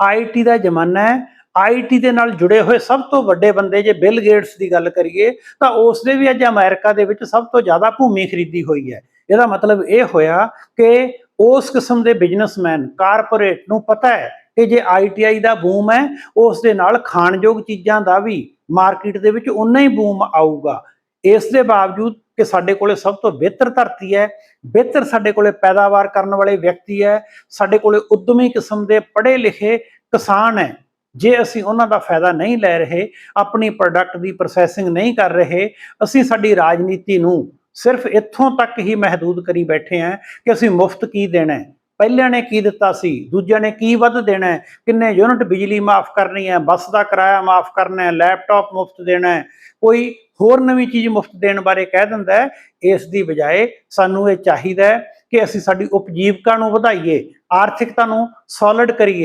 IT ਦਾ ਜ਼ਮਾਨਾ ਹੈ। IT ਦੇ ਨਾਲ ਜੁੜੇ ਹੋਏ ਸਭ ਤੋਂ ਵੱਡੇ ਬੰਦੇ ਜੇ ਬਿਲ ਗੇਟਸ ਦੀ ਗੱਲ ਕਰੀਏ, ਤਾਂ ਉਸ ਦੇ ਵੀ ਅੱਜ ਅਮਰੀਕਾ ਦੇ ਵਿੱਚ ਸਭ ਤੋਂ ਜ਼ਿਆਦਾ ਭੂਮੀ ਖਰੀਦੀ ਹੋਈ ਹੈ। ਇਹਦਾ ਮਤਲਬ ਇਹ ਹੋਇਆ ਕਿ ਉਸ ਕਿਸਮ ਦੇ ਬਿਜ਼ਨਸਮੈਨ, ਕਾਰਪੋਰੇਟ ਨੂੰ ਪਤਾ ਹੈ ਕਿ ਜੇ ਆਈਟੀਆਈ ਦਾ ਬੂਮ ਹੈ ਉਸ ਦੇ ਨਾਲ ਖਾਣਯੋਗ ਚੀਜ਼ਾਂ ਦਾ ਵੀ ਮਾਰਕੀਟ ਦੇ ਵਿੱਚ ਉਨਾ ਹੀ ਬੂਮ ਆਊਗਾ। ਇਸ ਦੇ ਬਾਵਜੂਦ ਕਿ ਸਾਡੇ ਕੋਲੇ ਸਭ ਤੋਂ ਬਿਹਤਰ ਧਰਤੀ ਹੈ, ਬਿਹਤਰ ਸਾਡੇ ਕੋਲੇ ਪੈਦਾਵਾਰ ਕਰਨ ਵਾਲੇ ਵਿਅਕਤੀ ਹੈ, ਸਾਡੇ ਕੋਲੇ ਉਦਮੀ ਕਿਸਮ ਦੇ ਪੜ੍ਹੇ ਲਿਖੇ ਕਿਸਾਨ ਹੈ। ਜੇ ਅਸੀਂ ਉਹਨਾਂ ਦਾ ਫਾਇਦਾ ਨਹੀਂ ਲੈ ਰਹੇ, ਆਪਣੀ ਪ੍ਰੋਡਕਟ ਦੀ ਪ੍ਰੋਸੈਸਿੰਗ ਨਹੀਂ ਕਰ ਰਹੇ, ਅਸੀਂ ਸਾਡੀ ਰਾਜਨੀਤੀ ਨੂੰ ਸਿਰਫ ਇੱਥੋਂ ਤੱਕ ਹੀ ਮਹਦੂਦ ਕਰੀ ਬੈਠੇ ਹਾਂ ਕਿ ਅਸੀਂ ਮੁਫਤ ਕੀ ਦੇਣਾ ਹੈ? ਪਹਿਲਿਆਂ ਨੇ ਕੀ ਦਿੱਤਾ ਸੀ? ਦੂਜਿਆਂ ਨੇ ਕੀ ਵੱਧ ਦੇਣਾ ਹੈ? ਕਿੰਨੇ ਯੂਨਿਟ ਬਿਜਲੀ ਮਾਫ ਕਰਨੀ ਹੈ? ਬੱਸ ਦਾ ਕਿਰਾਇਆ ਮਾਫ ਕਰਨਾ ਹੈ? ਲੈਪਟਾਪ ਮੁਫਤ ਦੇਣਾ ਹੈ? ਕੋਈ ਹੋਰ ਨਵੀਂ ਚੀਜ਼ ਮੁਫਤ ਦੇਣ ਬਾਰੇ ਕਹਿ ਦਿੰਦਾ ਹੈ? ਇਸ ਦੀ ਬਜਾਏ ਸਾਨੂੰ ਇਹ ਚਾਹੀਦਾ ਹੈ ਕਿ ਅਸੀਂ ਸਾਡੀ ਉਪਜੀਵਕਾ ਨੂੰ ਵਧਾਈਏ, ਆਰਥਿਕਤਾ ਨੂੰ ਸੋਲਿਡ ਕਰੀਏ।